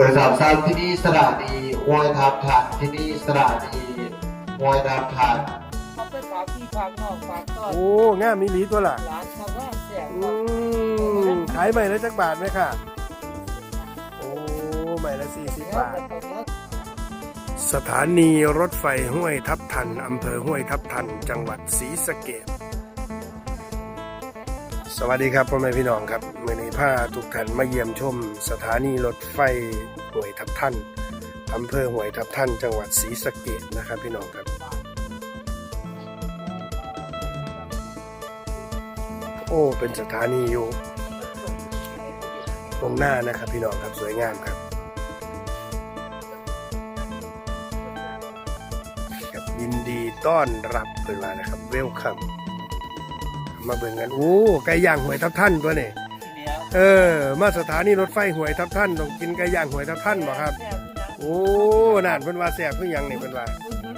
บริษัททราบที่นี่สระดีห้วยทับทันที่นี่สระดีห้วยทับทันเขาไปฝากพี่ฝากน้องฝากต้อนโอ้งามมีหลีตัวล่ะหลานชาวบ้านเสียงอืมขายใหม่ละจักบาทไหมค่ะ โอ้ใหม่ละสี่สิบบาท สถานีรถไฟห้วยทับทัน อำเภอห้วยทับทัน จังหวัดศรีสะเกษ สวัสดีครับพ่อแม่พี่น้องครับเมื่อนี้พาทุกท่านมาเยี่ยมชม สถานีรถไฟห้วยทับทันอำเภอห้วยทับทันจังหวัดศรีสะเกษนะครับพี่น้องครับ โอ้เป็นสถานีอยู่ตรงหน้านะครับพี่น้องครับสวยงามครับยินดีต้อนรับเปิดมานะครับเวลคัม มาเบิ่งกัน โอ้ไก่ย่างหวยทับท่านตัวนี่เออ มาสถานีรถไฟหวยทับท่านต้องกินไก่ย่างหวยทับท่านบ่ครับ โอ้นั่นเพิ่นว่าแซ่บเพิ่นหยังนี่เพิ่นว่า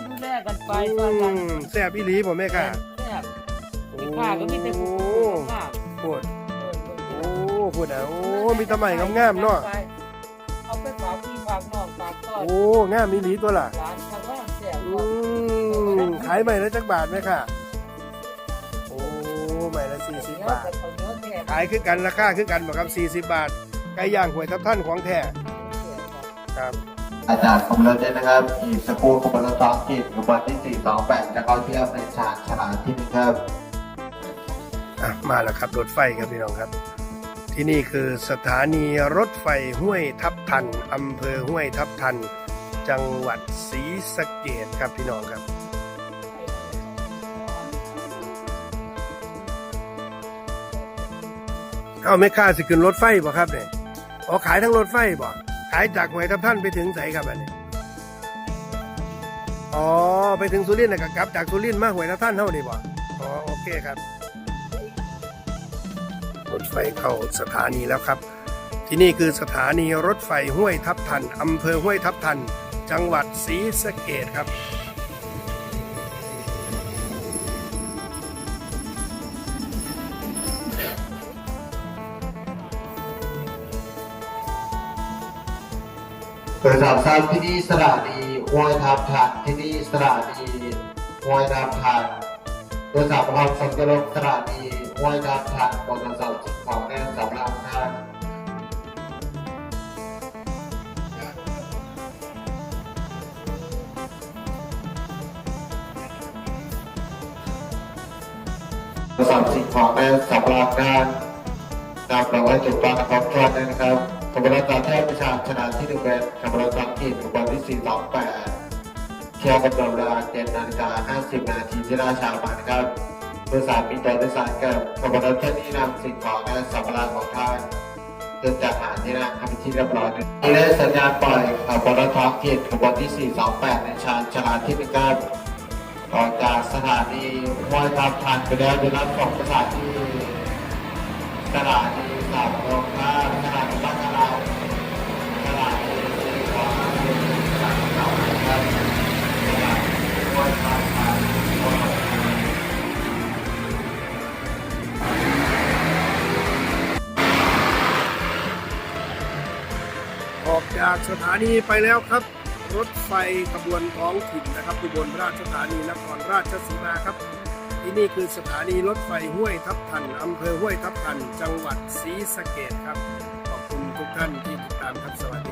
ดูแลกันไปอืตอนกันมแซ่บอีหลีบ่แม่ค่ะแซ่บโอ้มีค่าก็มีแต่ผู้ค่าโคตรโอ้พูดอะโอ้มีแตะไม้งามๆเนาะเขาไปฝากพี่ฝากน้องฝากต้อนโอ้งามอีหลีตัวล่ะหลานชาวบ้านเสียงอืมขายใหม่ละจักบาทไหมค่ะโอ้ ใหม่ละสี่สิบาท ขายคือกันราคาคือกันบอกครับ40 บาท ไก่ย่างหวยทับท่านของแท้ครับ อาจารย์ของเราเนี่ยนะครับอีกสกูลของเราสองกิจขบวนที่ 428จะเข้าเที่ยวในฉากฉลาดที่นึ่ครับอะมาแล้วครับรถไฟครับพี่น้องครับ ที่นี่คือสถานีรถไฟห้วยทับทันอำเภอห้วยทับทัน จังหวัดศรีสะเกดครับพี่น้องครับ เอาไม่ค่าสิขึ้นรถไฟบ่ครับเนี่ยอ๋อขายทั้งรถไฟบ่ขายจากห้วยทับทันไปถึงไสครับอันนี้อ๋อไปถึงสุรินทร์นะก็กลับจากสุรินทร์มาห้วยทับทันเท่านี้บ่อ๋อโอเคครับรถไฟเข้าสถานีแล้วครับ ที่นี่คือสถานีรถไฟห้วยทับทันอำเภอห้วยทับทัน จังหวัดศรีสะเกดครับ บริษัททราบที่นี่สระดีห้วยทับทันที่นี่สระดีห้วยทับทันบริษัทความสังกลมสระดีห้วยทับทันบริษัทของแน่สำหรับท่านประสานสิ่งของในสำหรับงานนำเราไว้จุดปลานะครับท่านนะครับขบวนการแพทย์ประชาชนะที่หนึ่ง 2428เที่ยวกำหนดเวลา7นาฬิกา50 นาทีที่ราชาบานครับบริษัทมีตัวโดยสารกับขบวนรถเที่ที่นำสิ่งของและสัมภาระของท่านเดินจากหาที่นั่งทำที่เรียบร้อยและสัญญาปล่อยขบวนรถท้องถิ่นขบวนที่ 428 ในชานชลาที่1ครับออกจากสถานีห้วยทับทันไปแล้วได้รับส่งสถานที่สถานีสามโมงข้าสถาน ออกจากสถานีไปแล้วครับ รถไฟขบวนท้องถิ่นนะครับอุบลราชธานีนครราชสีมาครับ ที่นี่คือสถานีรถไฟห้วยทับทันอำเภอห้วยทับทัน จังหวัดศรีสะเกดครับ ขอบคุณทุกท่านที่ติดตามครับสวัสดี